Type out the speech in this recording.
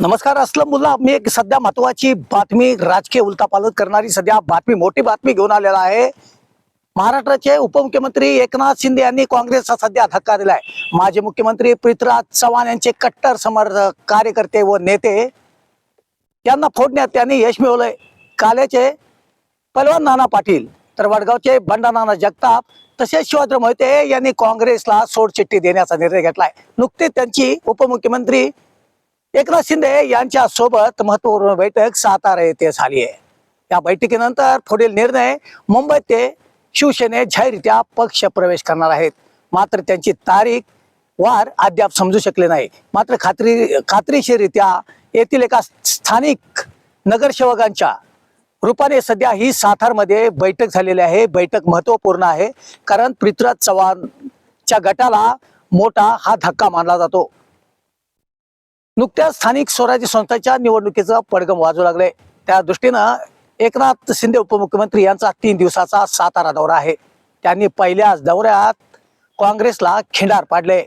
नमस्कार असलम मुल्ला मी एक सध्या महत्वाची बातमी राजकीय उलथापालट करणारी सध्या बातमी मोठी बातमी घेऊन आलेला आहे. महाराष्ट्राचे उपमुख्यमंत्री एकनाथ शिंदे यांनी काँग्रेसचा सध्या धक्का दिलाय. माजी मुख्यमंत्री पृथ्वीराज चव्हाण यांचे कट्टर समर्थक कार्यकर्ते व नेते यांना फोडण्यात त्यांनी यश मिळवलंय. काल्याचे पलवान नाना पाटील तर वडगावचे बंडा नाना जगताप तसेच शिवाद्र मोहिते यांनी काँग्रेसला सोडचिठ्ठी देण्याचा निर्णय घेतलाय. नुकतेच त्यांची उपमुख्यमंत्री एकनाथ शिंदे यांच्या सोबत महत्त्वपूर्ण बैठक सातारा येथे झाली आहे. या बैठकीनंतर पुढील निर्णय मुंबईत ते शिवसेने जाहीररित्या पक्ष प्रवेश करणार आहेत. मात्र त्यांची तारीख वार अद्याप समजू शकले नाही. मात्र खात्री खात्रीशीरित्या येथील एका स्थानिक नगरसेवकांच्या रूपाने सध्या ही सातारमध्ये बैठक झालेली आहे. बैठक महत्त्वपूर्ण आहे. कारण पृथ्वीराज चव्हाणच्या गटाला मोठा हा धक्का मानला जातो. नुकत्याच स्थानिक स्वराज्य संस्थांच्या निवडणुकीचा पडगम वाजू लागले त्या दृष्टीनं एकनाथ शिंदे उपमुख्यमंत्री यांचा तीन दिवसाचा सातारा दौरा आहे. त्यांनी पहिल्याच दौऱ्यात काँग्रेसला खिंडार पाडले.